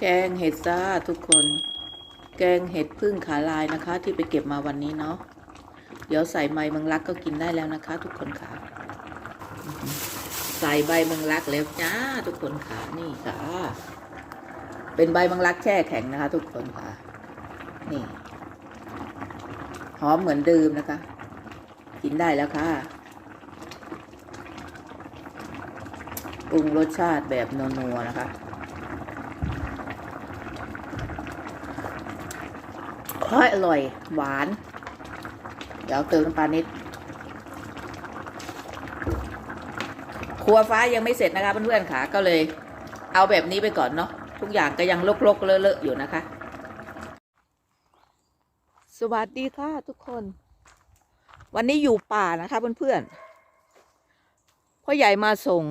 แกงเห็ดซ่าทุกคน แกงเห็ดพึ่งขาลายนะคะ ที่ไปเก็บมาวันนี้เนาะ เดี๋ยวใส่ใบมังลักก็กินได้แล้วนะคะ ทุกคนค่ะ ใส่ใบมังลักแล้วจ้าทุกคนค่ะนี่ค่ะ เป็นใบมังลักแช่แข็งนะคะ ทุกคนค่ะ นี่ หอมเหมือนเดิมนะคะ กินได้แล้วค่ะปรุงรสชาติแบบนัวๆนะคะ อยอร่อย หวาน เดี๋ยวเติมน้ำปลานิด ครัวฟ้ายังไม่เสร็จนะคะเพื่อนๆค่ะ ก็เลย เอาแบบนี้ไปก่อนเนาะ ทุกอย่างก็ยังลกๆ เลอะๆ อยู่นะคะ สวัสดีค่ะทุกคน วันนี้อยู่ป่านะคะเพื่อนๆ พ่อใหญ่มาส่ง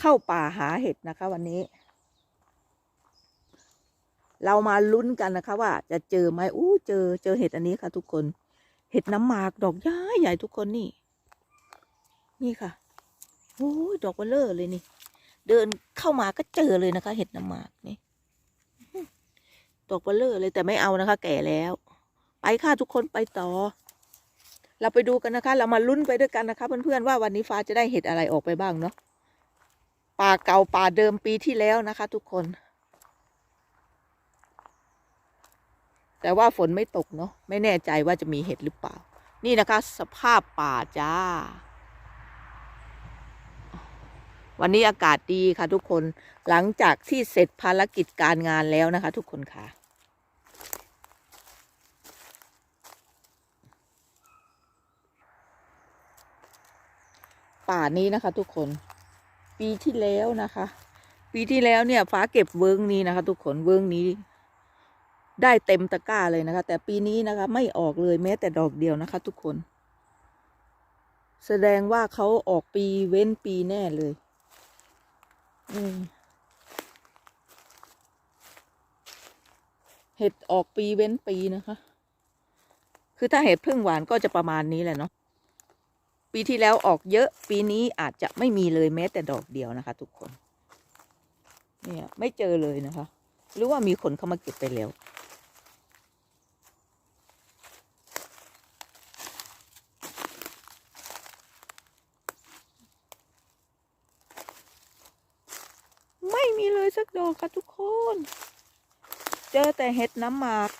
เข้าป่าหาเห็ดนะคะวันนี้ เรามาลุ้นกันนะคะ ว่าจะเจอไหมอู้เจอเจอเห็ดอันนี้ค่ะ ทุกคน เห็ดน้ำหมากดอกย้ายใหญ่ทุกคนนี่ นี่ค่ะโอ้ยดอกเบลเลอร์เลยนี่ เดินเข้ามาก็เจอเลยนะคะ เห็ดน้ำหมากนี่ดอกเบลเลอร์เลยแต่ไม่เอานะคะ แก่แล้ว ไปค่ะทุกคนไปต่อ เราไปดูกันนะคะ เรามาลุ้นไปด้วยกันนะคะ เพื่อนๆว่าวันนี้ฟ้าจะได้เห็ดอะไรออกไปบ้างเนาะป่าเก่าป่าเดิมปีที่แล้วนะคะ ทุกคน แต่ว่าฝนไม่ตกเนาะไม่แน่ใจว่าจะมีเห็ดหรือเปล่า นี่นะคะ สภาพป่าจ้า วันนี้อากาศดีค่ะทุกคนหลังจากที่เสร็จภารกิจการงานแล้วนะคะ ทุกคนค่ะป่านี้นะคะทุกคนปีที่แล้วนะคะ ปีที่แล้วเนี่ยฟ้าเก็บเวิร์งนี้นะคะ ทุกคนเวิร์งนี้ ได้เต็มตะกร้าเลยนะคะ แต่ปีนี้นะคะ ไม่ออกเลยแม้แต่ดอกเดียวนะคะ ทุกคน แสดงว่าเขาออกปีเว้นปีแน่เลย อืมเห็ดออกปีเว้นปีนะคะ คือถ้าเห็ดพึ่งหวานก็จะประมาณนี้แหละเนาะ ปีที่แล้วออกเยอะ ปีนี้อาจจะไม่มีเลยแม้แต่ดอกเดียวนะคะ ทุกคน เนี่ยไม่เจอเลยนะคะ หรือว่ามีคนเข้ามาเก็บไปแล้ว ไม่มีเลยสัก ดอกค่ะทุกคน เจอแต่เห็ดน้ำหมาก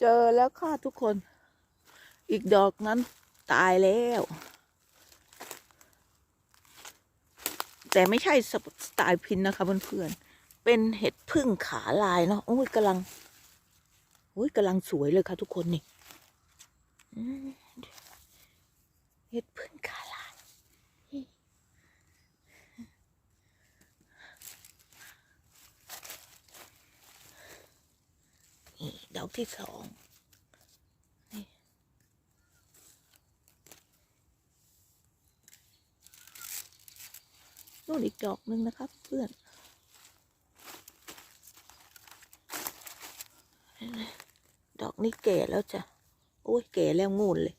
เจอแล้วค่ะทุกคนอีกดอกนั้น ตายแล้ว แต่ไม่ใช่สไตล์พินนะคะเพื่อนๆเป็นเห็ดพึ่งขาลายเนาะโอ้ยกำลังโอ้ยกำลังสวยเลยค่ะทุกคนนี่เห็ดพึ่งขาลายนี่ดอกที่สอง นู่นอีกดอกหนึ่งนะครับเพื่อนดอกนี้แก่แล้วจ้ะโอ้ยแก่แล้วงูนเลย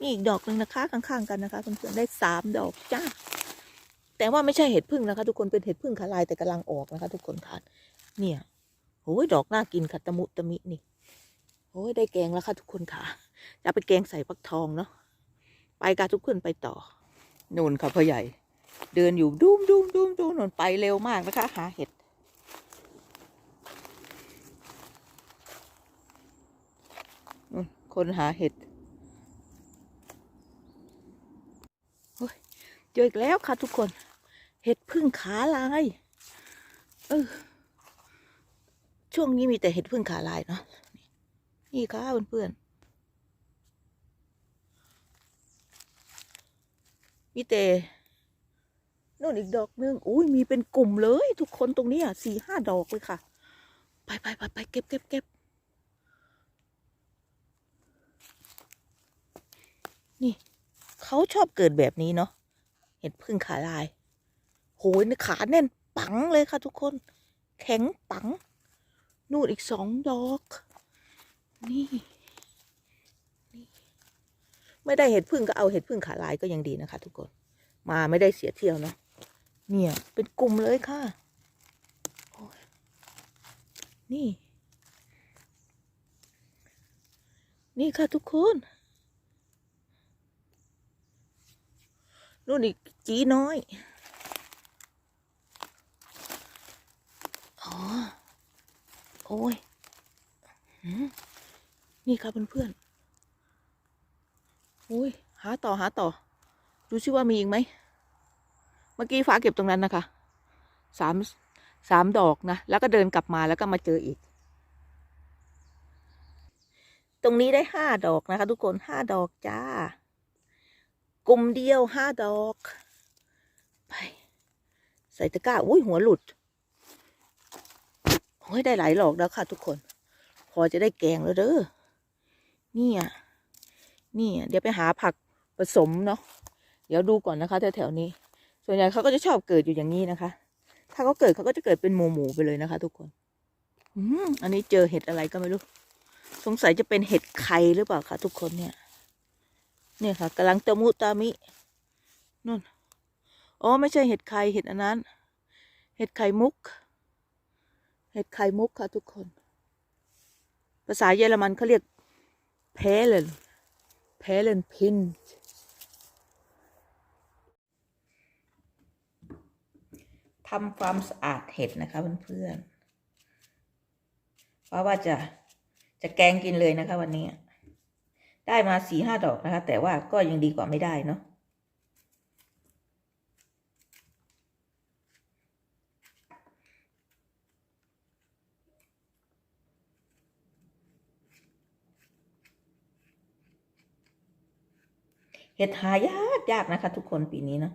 นี่อีกดอกหนึ่งนะคะ ข้างๆกันนะคะเพื่อนๆได้สามดอกจ้าแต่ว่าไม่ใช่เห็ดพึ่งนะคะ ทุกคนเป็นเห็ดพึ่งขาลายแต่กำลังออกนะคะ ทุกคนค่ะเนี่ยโอ้ยดอกน่ากินค่ะตะมุตะมินี่โอ้ยได้แกงแล้วค่ะทุกคนค่ะ จะเอาไปแกงใส่ฟักทองเนาะไปกันทุกคนไปต่อนูนค่ะพ่อใหญ่ เดินอยู่ดุ้มดุ้มดุ้มดุ้มนนไปเร็วมากนะคะ หาเห็ดนู่นคนหาเห็ดโอ้ยเจออีกแล้วค่ะทุกคน เห็ดพึ่งขาลายเออช่วงนี้มีแต่เห็ดพึ่งขาลายเนาะนี่ค่ะเพื่อนๆ มีแต่นู่นอีกดอกนึงอุ้ยมีเป็นกลุ่มเลย ทุกคนตรงนี้อะสี่ห้าดอกเลยค่ะ ไปไปไปไปเก็บเก็บเก็บนี่ เขาชอบเกิดแบบนี้เนาะเห็ดพึ่งขาลาย โหยนขาแน่นปังเลยค่ะทุกคน แข็งปัง นู่นอีกสองดอก นี่ ไม่ได้เห็ดพึ่งก็เอาเห็ดพึ่งขาลายก็ยังดีนะคะ ทุกคน มาไม่ได้เสียเที่ยวเนาะเนี่ย เป็นกลุ่มเลยค่ะนี่ นี่ค่ะทุกคนนู่นอีกจีน้อยอ๋อโอ้ยนี่ค่ะเพื่อนๆ อ้ยหาต่อหาต่อ ดูซิว่ามีอีกไหม เมื่อกี้ฟ้าเก็บตรงนั้นนะคะ สามสามดอกนะ แล้วก็เดินกลับมาแล้วก็มาเจออีก ตรงนี้ได้ห้าดอกนะคะ ทุกคนห้าดอกจ้า กลุ่มเดียวห้าดอก ไป ใส่ตะกร้า อุ้ยหัวหลุดโอ้ยได้หลายดอกแล้วค่ะ ทุกคน พอจะได้แกงแล้วเด้อ เนี่ย นี่เดี๋ยวไปหาผักผสมเนาะเดี๋ยวดูก่อนนะคะแถวๆนี้ ส่วนใหญ่เขาก็จะชอบเกิดอยู่อย่างนี้นะคะ ถ้าเขาเกิดเขาก็จะเกิดเป็นหมูหมูๆไปเลยนะคะ ทุกคนอืมอันนี้เจอเห็ดอะไรก็ไม่รู้ สงสัยจะเป็นเห็ดไข่หรือเปล่าคะทุกคนเนี่ย เนี่ยค่ะกำลังตะมุตามินู่นอ๋อไม่ใช่เห็ดไข่เห็ดอันนั้น เห็ดไข่มุก เห็ดไข่มุกค่ะทุกคน ภาษาเยอรมันเขาเรียกเพลน เพลนพินทำความสะอาดเห็ดนะคะเพื่อนๆเพราะว่าจะจะแกงกินเลยนะคะวันนี้ ได้มาสี่ห้าดอกนะคะ แต่ว่าก็ยังดีกว่าไม่ได้เนาะ เห็ดหายากยากนะคะ ทุกคนปีนี้เนาะ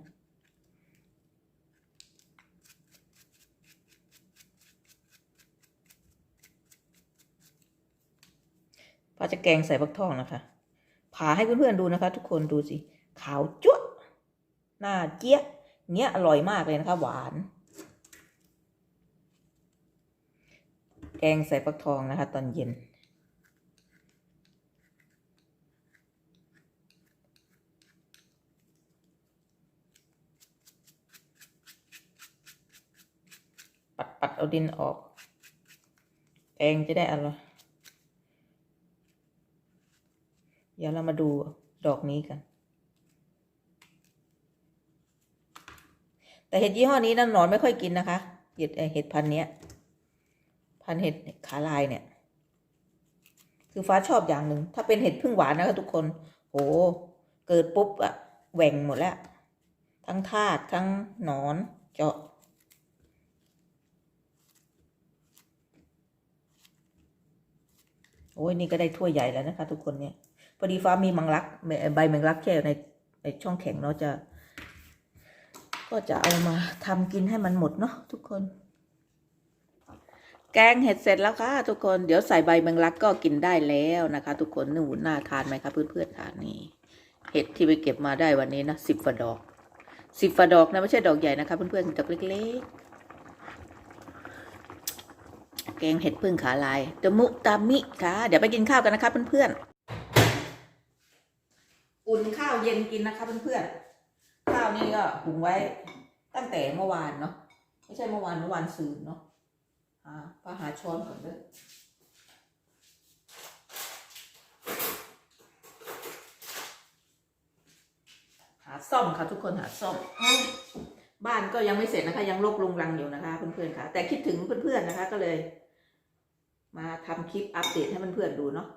พอจะแกงใส่ฟักทองนะคะ ผ่าให้เพื่อนๆดูนะคะ ทุกคนดูสิ ขาวจั๊วะหน้าเจี๊ยะเนี้ยอร่อยมากเลยนะคะ หวาน แกงใส่ฟักทองนะคะ ตอนเย็น ปัดเอาดินออกแกงจะได้อร่อยเดี๋ยวเรามาดูดอกนี้กัน แต่เห็ดยี่ห้อนี้นะหนอนไม่ค่อยกินนะคะ เห็ดเห็ดพันเนี้ย พันเห็ดขาลายเนี่ย คือฟ้าชอบอย่างหนึ่ง ถ้าเป็นเห็ดพึ่งหวานนะคะทุกคน โห เกิดปุ๊บอะแหว่งหมดแล้ว ทั้งทากทั้งหนอนเจาะ โอ้ยนี่ก็ได้ถ้วยใหญ่แล้วนะคะ ทุกคนเนี่ย พอดีฟ้ามีมังลักใบแมงลักแค่ในในช่องแข็งเนาะจะ ก็จะเอามาทำกินให้มันหมดเนาะทุกคน แกงเห็ดเสร็จแล้วค่ะทุกคนเดี๋ยวใส่ใบแมงลักก็กินได้แล้วนะคะ ทุกคนหนูน่าทานไหมคะเพื่อนๆทานนี่เห็ดที่ไปเก็บมาได้วันนี้นะสิบฝาดอกสิบฝาดอกนะไม่ใช่ดอกใหญ่นะคะเพื่อนๆดอกเล็กๆ แกงเห็ดพึ่งขาลายตะมุตามิค่ะ เดี๋ยวไปกินข้าวกันนะคะเพื่อนๆ อุ่นข้าวเย็นกินนะคะเพื่อนๆ ข้าวนี่ก็หุงไว้ตั้งแต่เมื่อวานเนาะ ไม่ใช่เมื่อวานเมื่อวานซืนเนาะหาปลาหาช้อนก่อนเด้อหาซ่อมค่ะทุกคนหาซ่อมบ้านก็ยังไม่เสร็จนะคะ ยังรกลุงรังอยู่นะคะเพื่อนๆค่ะ แต่คิดถึงเพื่อนๆนะคะ ก็เลย มาทำคลิปอัปเดตให้เพื่อนๆดูเนาะ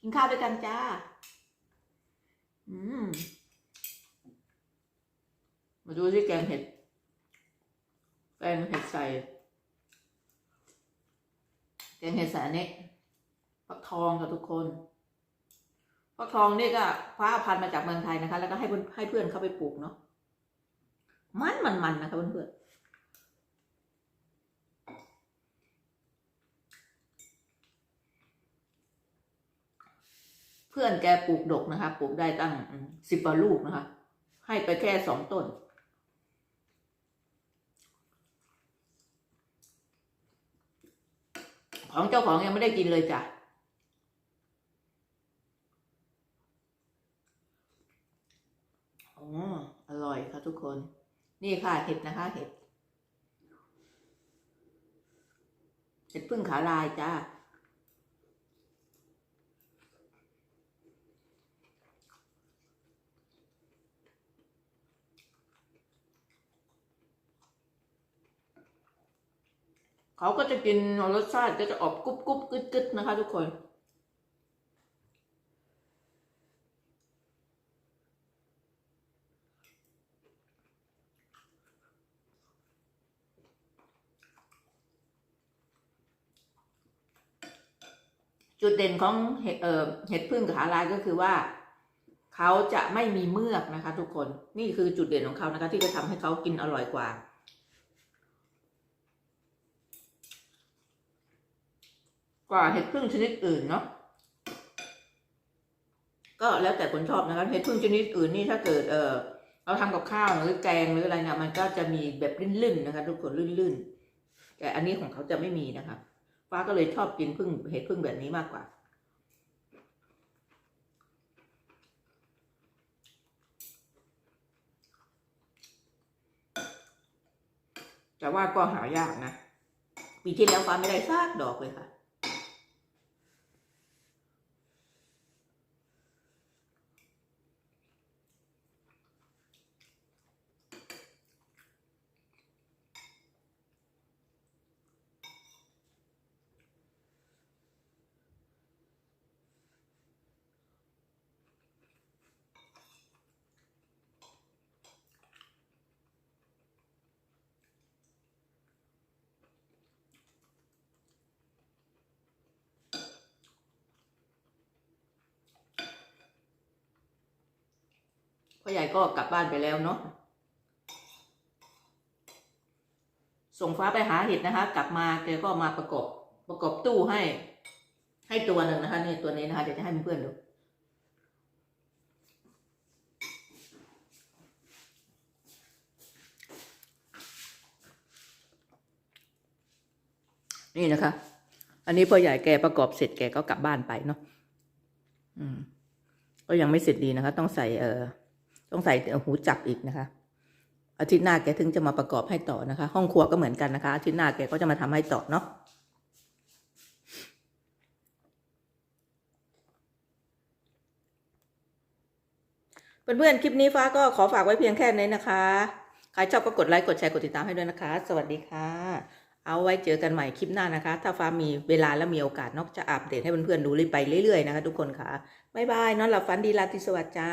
กินข้าวด้วยกันจ้า อืม มาดูที่แกงเห็ด แกงเห็ดใส่ แกงเห็ดใส่อันนี้ฟักทองค่ะทุกคนฟักทองนี่ก็คว้าพันธุ์มาจากเมืองไทยนะคะ แล้วก็ให้เพื่อนให้เพื่อนเข้าไปปลูกเนาะ มันมันมันนะคะเพื่อนๆ เพื่อนแกปลูกดกนะคะ ปลูกได้ตั้งสิบกว่าลูกนะคะ ให้ไปแค่สองต้น ของเจ้าของยังไม่ได้กินเลยจ้ะอ๋ออร่อยค่ะทุกคน นี่ค่ะเห็ดนะคะ เห็ด เห็ดพึ่งขาลายจ้า เขาก็จะกินรสชาติก็จะออกกรุบกรุบกึดกึดนะคะ ทุกคนจุดเด่นของเห็ดเอ่อเห็ดพึ่งขาลายก็คือว่า เขาจะไม่มีเมือกนะคะ ทุกคนนี่คือจุดเด่นของเขานะคะ ที่จะทำให้เขากินอร่อยกว่า กว่าเห็ดพึ่งชนิดอื่นเนาะก็แล้วแต่คนชอบนะคะเห็ดพึ่งชนิดอื่นนี่ถ้าเกิดเออเราทำกับข้าวหรือแกงหรืออะไรเนี่ยมันก็จะมีแบบลื่นๆนะคะทุกคนลื่นๆแต่อันนี้ของเขาจะไม่มีนะคะฟ้าก็เลยชอบกินพึ่งเห็ดพึ่งแบบนี้มากกว่าแต่ว่าก็หายากนะ ปีที่แล้วฟ้าไม่ได้ซากดอกเลยค่ะ พ่อใหญ่ก็กลับบ้านไปแล้วเนาะส่งฟ้าไปหาเห็ดนะคะ กลับมาแกก็มาประกอบประกอบตู้ให้ ให้ตัวหนึ่งนะคะนี่ตัวนี้นะคะเดี๋ยวจะให้เพื่อนดูนี่นะคะ อันนี้พ่อใหญ่แกประกอบเสร็จแกก็กลับบ้านไปเนาะ อืม ก็ยังไม่เสร็จดีนะคะ ต้องใส่เอ่อ ต้องใส่หูจับอีกนะคะ อาทิตย์หน้าแกถึงจะมาประกอบให้ต่อนะคะ ห้องครัวก็เหมือนกันนะคะ อาทิตย์หน้าแกก็จะมาทำให้ต่อเนาะเพื่อนๆ คลิปนี้ฟ้าก็ขอฝากไว้เพียงแค่นี้นะคะ ใครชอบก็กดไลค์ กดแชร์ กดติดตามให้ด้วยนะคะ สวัสดีค่ะ เอาไว้เจอกันใหม่คลิปหน้านะคะ ถ้าฟ้ามีเวลาและมีโอกาสนอกจะอัปเดตให้เพื่อนๆ ดูไปเรื่อยๆนะคะทุกคนค่ะ บ๊ายบาย นอนหลับฝันดีราตรีสวัสดิ์จ้า